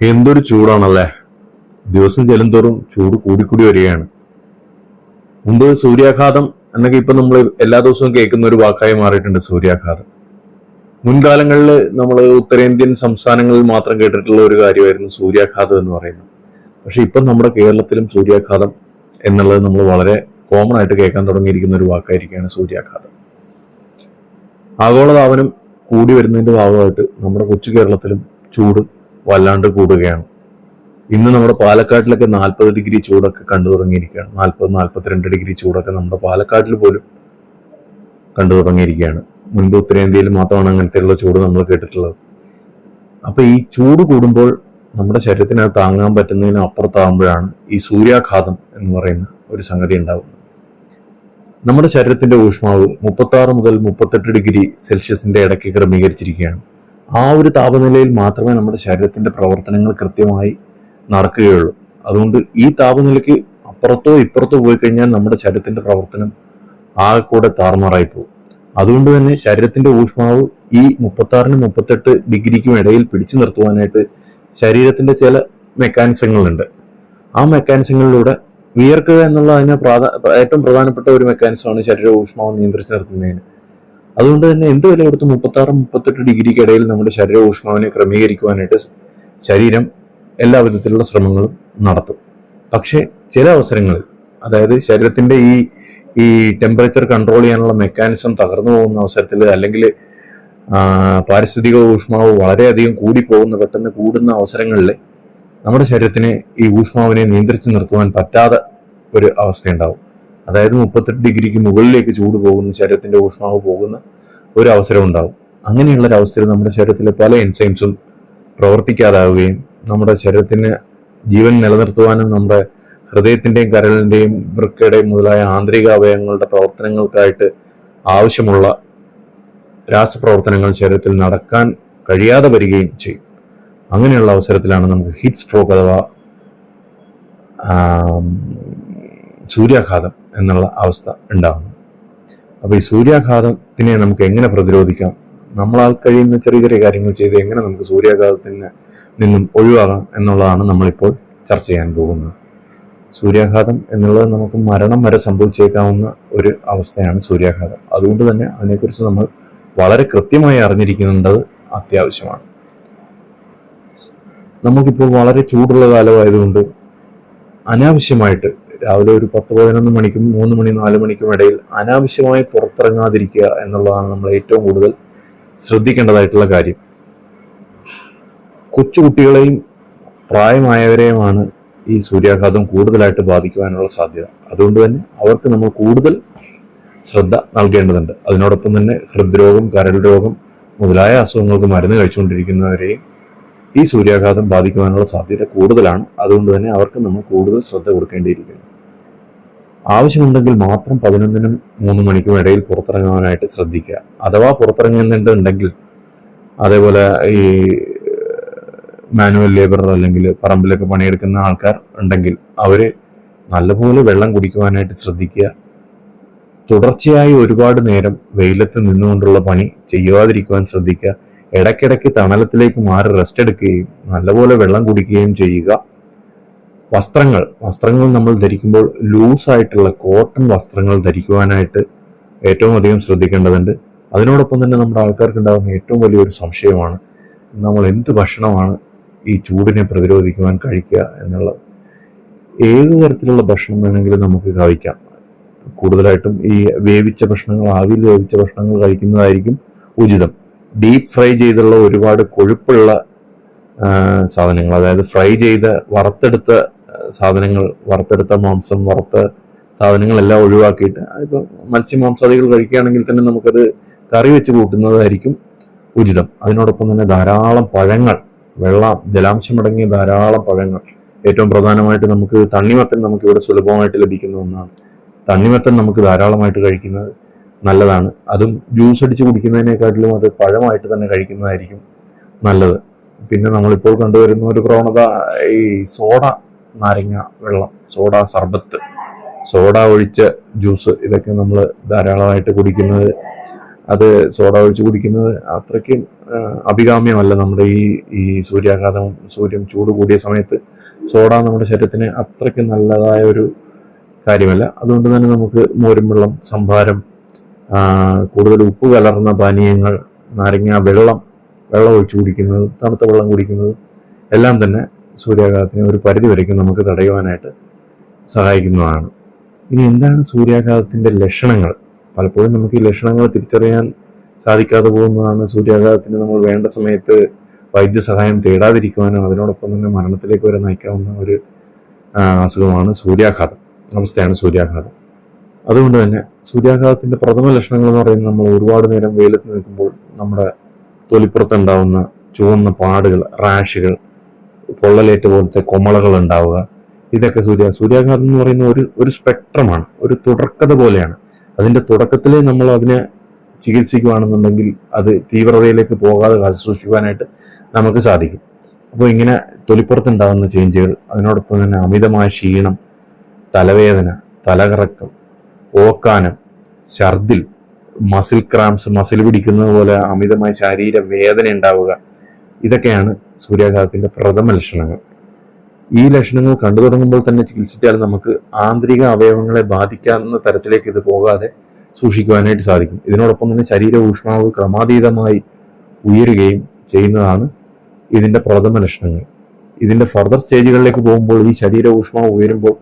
എന്തൊരു ചൂടാണല്ലേ? ദിവസം ചെല്ലുംതോറും ചൂട് കൂടിക്കൂടി വരികയാണ്. മുമ്പ് സൂര്യാഘാതം എന്നൊക്കെ ഇപ്പൊ നമ്മൾ എല്ലാ ദിവസവും കേൾക്കുന്ന ഒരു വാക്കായി മാറിയിട്ടുണ്ട് സൂര്യാഘാതം. മുൻകാലങ്ങളിൽ നമ്മൾ ഉത്തരേന്ത്യൻ സംസ്ഥാനങ്ങളിൽ മാത്രം കേട്ടിട്ടുള്ള ഒരു കാര്യമായിരുന്നു സൂര്യാഘാതം എന്ന് പറയുന്നത്. പക്ഷെ ഇപ്പം നമ്മുടെ കേരളത്തിലും സൂര്യാഘാതം എന്നുള്ളത് നമ്മൾ വളരെ കോമൺ ആയിട്ട് കേൾക്കാൻ തുടങ്ങിയിരിക്കുന്ന ഒരു വാക്കായിരിക്കുകയാണ് സൂര്യാഘാതം. ആഗോളതാപനം കൂടി വരുന്നതിന്റെ ഭാഗമായിട്ട് നമ്മുടെ കൊച്ചു കേരളത്തിലും ചൂട് വല്ലാണ്ട് കൂടുകയാണ്. ഇന്ന് നമ്മുടെ പാലക്കാട്ടിലൊക്കെ നാൽപ്പത് ഡിഗ്രി ചൂടൊക്കെ കണ്ടു തുടങ്ങിയിരിക്കുകയാണ്. നാൽപ്പത് നാൽപ്പത്തിരണ്ട് ഡിഗ്രി ചൂടൊക്കെ നമ്മുടെ പാലക്കാട്ടിൽ പോലും കണ്ടു തുടങ്ങിയിരിക്കുകയാണ്. മുൻപ് ഉത്തരേന്ത്യയിൽ മാത്രമാണ് അങ്ങനത്തെയുള്ള ചൂട് നമ്മൾ കേട്ടിട്ടുള്ളത്. അപ്പൊ ഈ ചൂട് കൂടുമ്പോൾ നമ്മുടെ ശരീരത്തിന് താങ്ങാൻ പറ്റുന്നതിന് അപ്പുറത്താകുമ്പോഴാണ് ഈ സൂര്യാഘാതം എന്ന് പറയുന്ന ഒരു സംഗതി ഉണ്ടാകുന്നത് നമ്മുടെ ശരീരത്തിന്റെ ഊഷ്മാവ് മുപ്പത്തി ആറ് മുതൽ മുപ്പത്തെട്ട് ഡിഗ്രി സെൽഷ്യസിന്റെ ഇടയ്ക്ക് ക്രമീകരിച്ചിരിക്കുകയാണ്. ആ ഒരു താപനിലയിൽ മാത്രമേ നമ്മുടെ ശരീരത്തിന്റെ പ്രവർത്തനങ്ങൾ കൃത്യമായി നടക്കുകയുള്ളൂ. അതുകൊണ്ട് ഈ താപനിലയ്ക്ക് അപ്പുറത്തോ ഇപ്പുറത്തോ പോയി കഴിഞ്ഞാൽ നമ്മുടെ ശരീരത്തിന്റെ പ്രവർത്തനം ആകെ കൂടെ താറുമാറായി പോകും. അതുകൊണ്ട് തന്നെ ശരീരത്തിന്റെ ഊഷ്മാവ് ഈ മുപ്പത്തി ആറിന് മുപ്പത്തെട്ട് ഡിഗ്രിക്കും ഇടയിൽ പിടിച്ചു നിർത്തുവാനായിട്ട് ശരീരത്തിന്റെ ചില മെക്കാനിസങ്ങളുണ്ട്. ആ മെക്കാനിസങ്ങളിലൂടെ വിയർക്കുക എന്നുള്ള അതിന് പ്രാധാ ഏറ്റവും പ്രധാനപ്പെട്ട ഒരു മെക്കാനിസമാണ് ശരീര ഊഷ്മാവ് നിയന്ത്രിച്ചു നിർത്തുന്നതിന്. അതുകൊണ്ട് തന്നെ എന്ത് വില കൊടുത്ത് മുപ്പത്തി ആറ് മുപ്പത്തെട്ട് ഡിഗ്രിക്ക് ഇടയിൽ നമ്മുടെ ശരീര ഊഷ്മാവിനെ ക്രമീകരിക്കുവാനായിട്ട് ശരീരം എല്ലാ വിധത്തിലുള്ള ശ്രമങ്ങളും നടത്തും. പക്ഷേ ചില അവസരങ്ങളിൽ അതായത് ശരീരത്തിന്റെ ഈ ഈ ടെമ്പറേച്ചർ കൺട്രോൾ ചെയ്യാനുള്ള മെക്കാനിസം തകർന്നു പോകുന്ന അവസരത്തിൽ അല്ലെങ്കിൽ പാരിസ്ഥിതിക ഊഷ്മാവ് വളരെയധികം കൂടി പോകുന്ന പെട്ടെന്ന് കൂടുന്ന അവസരങ്ങളിൽ നമ്മുടെ ശരീരത്തിന് ഈ ഊഷ്മാവിനെ നിയന്ത്രിച്ച് നിർത്തുവാൻ പറ്റാതെ ഒരു അവസ്ഥയുണ്ടാവും. അതായത് മുപ്പത്തെട്ട് ഡിഗ്രിക്ക് മുകളിലേക്ക് ചൂട് പോകുന്ന ശരീരത്തിന്റെ ഊഷ്മാവ് പോകുന്ന ഒരു അവസരം ഉണ്ടാവും. അങ്ങനെയുള്ള ഒരു അവസ്ഥയിൽ നമ്മുടെ ശരീരത്തിലെ പല എൻസൈംസും പ്രവർത്തിക്കാതാവുകയും നമ്മുടെ ശരീരത്തിന് ജീവൻ നിലനിർത്തുവാനും നമ്മുടെ ഹൃദയത്തിന്റെയും കരളിന്റെയും വൃക്കയുടെയും മുതലായ ആന്തരിക അവയവങ്ങളുടെ പ്രവർത്തനങ്ങൾക്കായിട്ട് ആവശ്യമുള്ള രാസപ്രവർത്തനങ്ങൾ ശരീരത്തിൽ നടക്കാൻ കഴിയാതെ വരികയും ചെയ്യും. അങ്ങനെയുള്ള അവസരത്തിലാണ് നമുക്ക് ഹീറ്റ് സ്ട്രോക്ക് അഥവാ സൂര്യാഘാതം എന്നുള്ള അവസ്ഥ ഉണ്ടാകുന്നു അപ്പോൾ ഈ സൂര്യാഘാതത്തിനെ നമുക്ക് എങ്ങനെ പ്രതിരോധിക്കാം? നമ്മളാൽ കഴിയുന്ന ചെറിയ ചെറിയ കാര്യങ്ങൾ ചെയ്ത് എങ്ങനെ നമുക്ക് സൂര്യാഘാതത്തിന് നിന്നും ഒഴിവാകാം എന്നുള്ളതാണ് നമ്മളിപ്പോൾ ചർച്ച ചെയ്യാൻ പോകുന്നത്. സൂര്യാഘാതം എന്നുള്ളത് നമുക്ക് മരണം വരെ സംഭവിച്ചേക്കാവുന്ന ഒരു അവസ്ഥയാണ് സൂര്യാഘാതം. അതുകൊണ്ട് തന്നെ അതിനെക്കുറിച്ച് നമ്മൾ വളരെ കൃത്യമായി അറിഞ്ഞിരിക്കുന്നുണ്ടത് അത്യാവശ്യമാണ്. നമുക്കിപ്പോൾ വളരെ ചൂടുള്ള കാലമായതുകൊണ്ട് അനാവശ്യമായിട്ട് രാവിലെ ഒരു പത്ത് പതിനൊന്ന് മണിക്കും മൂന്ന് മണി നാല് മണിക്കും ഇടയിൽ അനാവശ്യമായി പുറത്തിറങ്ങാതിരിക്കുക എന്നുള്ളതാണ് നമ്മൾ ഏറ്റവും കൂടുതൽ ശ്രദ്ധിക്കേണ്ടതായിട്ടുള്ള കാര്യം. കൊച്ചുകുട്ടികളെയും പ്രായമായവരെയുമാണ് ഈ സൂര്യാഘാതം കൂടുതലായിട്ട് ബാധിക്കുവാനുള്ള സാധ്യത. അതുകൊണ്ട് തന്നെ അവർക്ക് നമ്മൾ കൂടുതൽ ശ്രദ്ധ നൽകേണ്ടതുണ്ട്. അതിനോടൊപ്പം തന്നെ ഹൃദ്രോഗം കരൾ രോഗം മുതലായ അസുഖങ്ങൾക്ക് മരുന്ന് കഴിച്ചുകൊണ്ടിരിക്കുന്നവരെയും ഈ സൂര്യാഘാതം ബാധിക്കുവാനുള്ള സാധ്യത കൂടുതലാണ്. അതുകൊണ്ട് തന്നെ അവർക്ക് നമ്മൾ കൂടുതൽ ശ്രദ്ധ കൊടുക്കേണ്ടിയിരിക്കുന്നു. ആവശ്യമുണ്ടെങ്കിൽ മാത്രം പതിനൊന്നിനും മൂന്ന് മണിക്കും ഇടയിൽ പുറത്തിറങ്ങാനായിട്ട് ശ്രദ്ധിക്കുക. അഥവാ പുറത്തിറങ്ങുന്നുണ്ടെങ്കിൽ അതേപോലെ ഈ മാനുവൽ ലേബർ അല്ലെങ്കിൽ പറമ്പിലൊക്കെ പണിയെടുക്കുന്ന ആൾക്കാർ ഉണ്ടെങ്കിൽ അവർ നല്ലപോലെ വെള്ളം കുടിക്കുവാനായിട്ട് ശ്രദ്ധിക്കുക. തുടർച്ചയായി ഒരുപാട് നേരം വെയിലത്ത് നിന്നുകൊണ്ടുള്ള പണി ചെയ്യാതിരിക്കുവാൻ ശ്രദ്ധിക്കുക. ഇടയ്ക്കിടയ്ക്ക് തണലത്തിലേക്ക് മാറി റെസ്റ്റ് എടുക്കുകയും നല്ലപോലെ വെള്ളം കുടിക്കുകയും ചെയ്യുക. വസ്ത്രങ്ങൾ. വസ്ത്രങ്ങൾ നമ്മൾ ധരിക്കുമ്പോൾ ലൂസായിട്ടുള്ള കോട്ടൺ വസ്ത്രങ്ങൾ ധരിക്കുവാനായിട്ട് ഏറ്റവും അധികം ശ്രദ്ധിക്കേണ്ടതുണ്ട്. അതിനോടൊപ്പം തന്നെ നമ്മുടെ ആൾക്കാർക്ക് ഉണ്ടാകുന്ന ഏറ്റവും വലിയൊരു സംശയമാണ് നമ്മൾ എന്ത് ഭക്ഷണമാണ് ഈ ചൂടിനെ പ്രതിരോധിക്കുവാൻ കഴിക്കുക എന്നുള്ളത്. ഏത് തരത്തിലുള്ള ഭക്ഷണം വേണമെങ്കിലും നമുക്ക് കഴിക്കാം. കൂടുതലായിട്ടും ഈ വേവിച്ച ഭക്ഷണങ്ങൾ ആവിയിൽ വേവിച്ച ഭക്ഷണങ്ങൾ കഴിക്കുന്നതായിരിക്കും ഉചിതം. ഡീപ് ഫ്രൈ ചെയ്തുള്ള ഒരുപാട് കൊഴുപ്പുള്ള സാധനങ്ങൾ അതായത് ഫ്രൈ ചെയ്ത വറുത്തെടുത്ത സാധനങ്ങൾ വറുത്തെടുത്ത മാംസം വറുത്ത സാധനങ്ങളെല്ലാം ഒഴിവാക്കിയിട്ട് ഇപ്പം മത്സ്യമാംസാദികൾ കഴിക്കുകയാണെങ്കിൽ തന്നെ നമുക്കത് കറി വെച്ച് കൂട്ടുന്നതായിരിക്കും ഉചിതം. അതിനോടൊപ്പം തന്നെ ധാരാളം പഴങ്ങൾ വെള്ളം ജലാംശമടങ്ങിയ ധാരാളം പഴങ്ങൾ. ഏറ്റവും പ്രധാനമായിട്ട് നമുക്ക് തണ്ണിമത്തൻ നമുക്ക് ഇവിടെ സുലഭമായിട്ട് ലഭിക്കുന്ന ഒന്നാണ്. തണ്ണിമത്തൻ നമുക്ക് ധാരാളമായിട്ട് കഴിക്കുന്നത് നല്ലതാണ്. അതും ജ്യൂസ് അടിച്ച് കുടിക്കുന്നതിനെക്കാട്ടിലും അത് പഴമായിട്ട് തന്നെ കഴിക്കുന്നതായിരിക്കും നല്ലത്. പിന്നെ നമ്മളിപ്പോൾ കണ്ടുവരുന്ന ഒരു പ്രവണത ഈ സോഡ നാരങ്ങ വെള്ളം സോഡ സർബത്ത്. സോഡ ഒഴിച്ച ജ്യൂസ് ഇതൊക്കെ നമ്മൾ ധാരാളമായിട്ട് കുടിക്കുന്നത്. അത് സോഡ ഒഴിച്ച് കുടിക്കുന്നത് അത്രയ്ക്ക് അഭികാമ്യമല്ല നമ്മുടെ ഈ ഈ സൂര്യാഘാതം സൂര്യൻ ചൂട് കൂടിയ സമയത്ത്. സോഡ നമ്മുടെ ശരീരത്തിന് അത്രയ്ക്ക് നല്ലതായ ഒരു കാര്യമല്ല. അതുകൊണ്ട് തന്നെ നമുക്ക് മോരും വെള്ളം സംഭാരം കൂടുതൽ ഉപ്പ് കലർന്ന പാനീയങ്ങൾ നാരങ്ങ വെള്ളം വെള്ളം ഒഴിച്ച് കുടിക്കുന്നത് തണുത്ത വെള്ളം കുടിക്കുന്നത് എല്ലാം തന്നെ സൂര്യാഘാതത്തിനെ ഒരു പരിധി വരയ്ക്കും നമുക്ക് തടയുവാനായിട്ട് സഹായിക്കുന്നതാണ്. ഇനി എന്താണ് സൂര്യാഘാതത്തിന്റെ ലക്ഷണങ്ങൾ? പലപ്പോഴും നമുക്ക് ഈ ലക്ഷണങ്ങൾ തിരിച്ചറിയാൻ സാധിക്കാതെ പോകുന്നതാണ് സൂര്യാഘാതത്തിന് നമ്മൾ വേണ്ട സമയത്ത് വൈദ്യസഹായം തേടാതിരിക്കുവാനും അതിനോടൊപ്പം തന്നെ മരണത്തിലേക്ക് വരെ നയിക്കാവുന്ന ഒരു അസുഖമാണ് സൂര്യാഘാതം. അവസ്ഥയാണ് സൂര്യാഘാതം. അതുകൊണ്ട് തന്നെ സൂര്യാഘാതത്തിന്റെ പ്രഥമ ലക്ഷണങ്ങൾ എന്ന് പറയുന്നത് നമ്മൾ ഒരുപാട് നേരം വെയിലത്ത് നിൽക്കുമ്പോൾ നമ്മുടെ തൊലിപ്പുറത്തുണ്ടാവുന്ന ചുവന്ന പാടുകൾ റാഷുകൾ പൊള്ളലേറ്റ് പോലത്തെ കൊമളകൾ ഉണ്ടാവുക. ഇതൊക്കെ സൂര്യ സൂര്യാഘാതം എന്ന് പറയുന്ന ഒരു ഒരു സ്പെക്ട്രമാണ് ഒരു തുടർക്കഥ പോലെയാണ്. അതിന്റെ തുടക്കത്തിൽ നമ്മൾ അതിനെ ചികിത്സിക്കുകയാണെന്നുണ്ടെങ്കിൽ അത് തീവ്രതയിലേക്ക് പോകാതെ കാത്തു സൂക്ഷിക്കുവാനായിട്ട് നമുക്ക് സാധിക്കും. അപ്പോൾ ഇങ്ങനെ തൊലിപ്പുറത്തുണ്ടാകുന്ന ചേഞ്ചുകൾ അതിനോടൊപ്പം തന്നെ അമിതമായ ക്ഷീണം തലവേദന തലകറക്കം ഓക്കാനം ഛർദിൽ മസിൽ ക്രാംസ് മസിൽ പിടിക്കുന്നത് പോലെ അമിതമായ ശരീര വേദന ഉണ്ടാവുക ഇതൊക്കെയാണ് സൂര്യാഘാതത്തിന്റെ പ്രഥമ ലക്ഷണങ്ങൾ. ഈ ലക്ഷണങ്ങൾ കണ്ടു തുടങ്ങുമ്പോൾ തന്നെ ചികിത്സിച്ചാൽ നമുക്ക് ആന്തരിക അവയവങ്ങളെ ബാധിക്കാവുന്ന തരത്തിലേക്ക് ഇത് പോകാതെ സൂക്ഷിക്കുവാനായിട്ട് സാധിക്കും. ഇതിനോടൊപ്പം തന്നെ ശരീര ഊഷ്മാവ് ക്രമാതീതമായി ഉയരുകയും ചെയ്യുന്നതാണ് ഇതിന്റെ പ്രഥമ ലക്ഷണങ്ങൾ. ഇതിന്റെ ഫർദർ സ്റ്റേജുകളിലേക്ക് പോകുമ്പോൾ ഈ ശരീര ഊഷ്മാവ് ഉയരുമ്പോൾ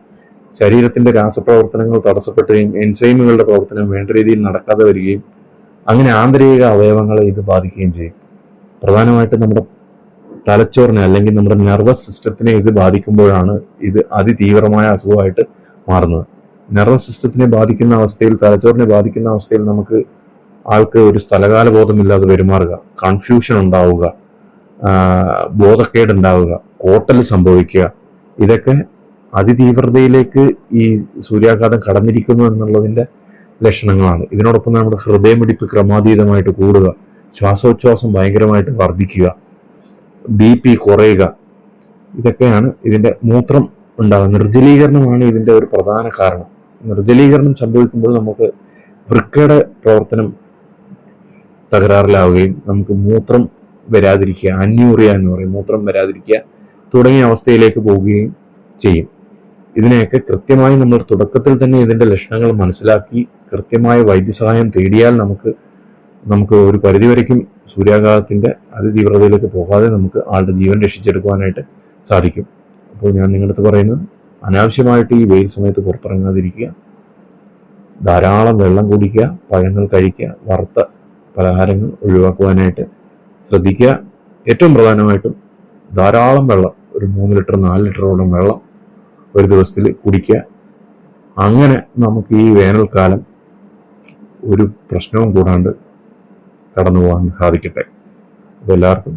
ശരീരത്തിന്റെ രാസപ്രവർത്തനങ്ങൾ തടസ്സപ്പെടുകയും എൻസൈമുകളുടെ പ്രവർത്തനം വേണ്ട രീതിയിൽ നടക്കാതെ വരികയും അങ്ങനെ ആന്തരിക അവയവങ്ങളെ ഇത് ബാധിക്കുകയും ചെയ്യും. പ്രധാനമായിട്ടും നമ്മുടെ തലച്ചോറിനെ അല്ലെങ്കിൽ നമ്മുടെ നെർവസ് സിസ്റ്റത്തിനെ ഇത് ബാധിക്കുമ്പോഴാണ് ഇത് അതിതീവ്രമായ അസുഖമായിട്ട് മാറുന്നത്. നെർവസ് സിസ്റ്റത്തിനെ ബാധിക്കുന്ന അവസ്ഥയിൽ തലച്ചോറിനെ ബാധിക്കുന്ന അവസ്ഥയിൽ നമുക്ക് ആൾക്ക് ഒരു സ്ഥലകാല ബോധമില്ലാതെ പെരുമാറുക കൺഫ്യൂഷൻ ഉണ്ടാവുക ബോധക്കേടുണ്ടാവുക കോട്ടൽ സംഭവിക്കുക ഇതൊക്കെ അതിതീവ്രതയിലേക്ക് ഈ സൂര്യാഘാതം കടന്നിരിക്കുന്നു എന്നുള്ളതിന്റെ ലക്ഷണങ്ങളാണ്. ഇതിനോടൊപ്പം നമ്മുടെ ഹൃദയമിടിപ്പ് ക്രമാതീതമായിട്ട് കൂടുക ശ്വാസോച്ഛ്വാസം ഭയങ്കരമായിട്ട് വർദ്ധിക്കുക ബി പി കുറയുക ഇതൊക്കെയാണ് ഇതിന്റെ മൂത്രം ഉണ്ടാകുക നിർജലീകരണമാണ് ഇതിന്റെ ഒരു പ്രധാന കാരണം. നിർജലീകരണം സംഭവിക്കുമ്പോൾ നമുക്ക് വൃക്കയുടെ പ്രവർത്തനം തകരാറിലാവുകയും നമുക്ക് മൂത്രം വരാതിരിക്കുക അന്യൂറിയ എന്ന് പറയും മൂത്രം വരാതിരിക്കുക തുടങ്ങിയ അവസ്ഥയിലേക്ക് പോവുകയും ചെയ്യും. ഇതിനെയൊക്കെ കൃത്യമായി നമ്മൾ തുടക്കത്തിൽ തന്നെ ഇതിന്റെ ലക്ഷണങ്ങൾ മനസ്സിലാക്കി കൃത്യമായ വൈദ്യസഹായം തേടിയാൽ നമുക്ക് നമുക്ക് ഒരു പരിധി വരയ്ക്കും സൂര്യാഘാതത്തിന്റെ അതിതീവ്രതയിലേക്ക് പോകാതെ നമുക്ക് ആളുടെ ജീവൻ രക്ഷിച്ചെടുക്കുവാനായിട്ട് സാധിക്കും. അപ്പോൾ ഞാൻ നിങ്ങളടുത്ത് പറയുന്നത് അനാവശ്യമായിട്ട് ഈ വെയിൽ സമയത്ത് പുറത്തിറങ്ങാതിരിക്കുക ധാരാളം വെള്ളം കുടിക്കുക പഴങ്ങൾ കഴിക്കുക വറുത്ത പലഹാരങ്ങൾ ഒഴിവാക്കുവാനായിട്ട് ശ്രദ്ധിക്കുക. ഏറ്റവും പ്രധാനമായിട്ടും ധാരാളം വെള്ളം ഒരു മൂന്ന് ലിറ്റർ നാല് ലിറ്ററോളം വെള്ളം ഒരു ദിവസത്തിൽ കുടിക്കുക. അങ്ങനെ നമുക്ക് ഈ വേനൽക്കാലം ഒരു പ്രശ്നവും കൂടാണ്ട് കടന്നു പോകാൻ സാധിക്കട്ടെ എല്ലാവർക്കും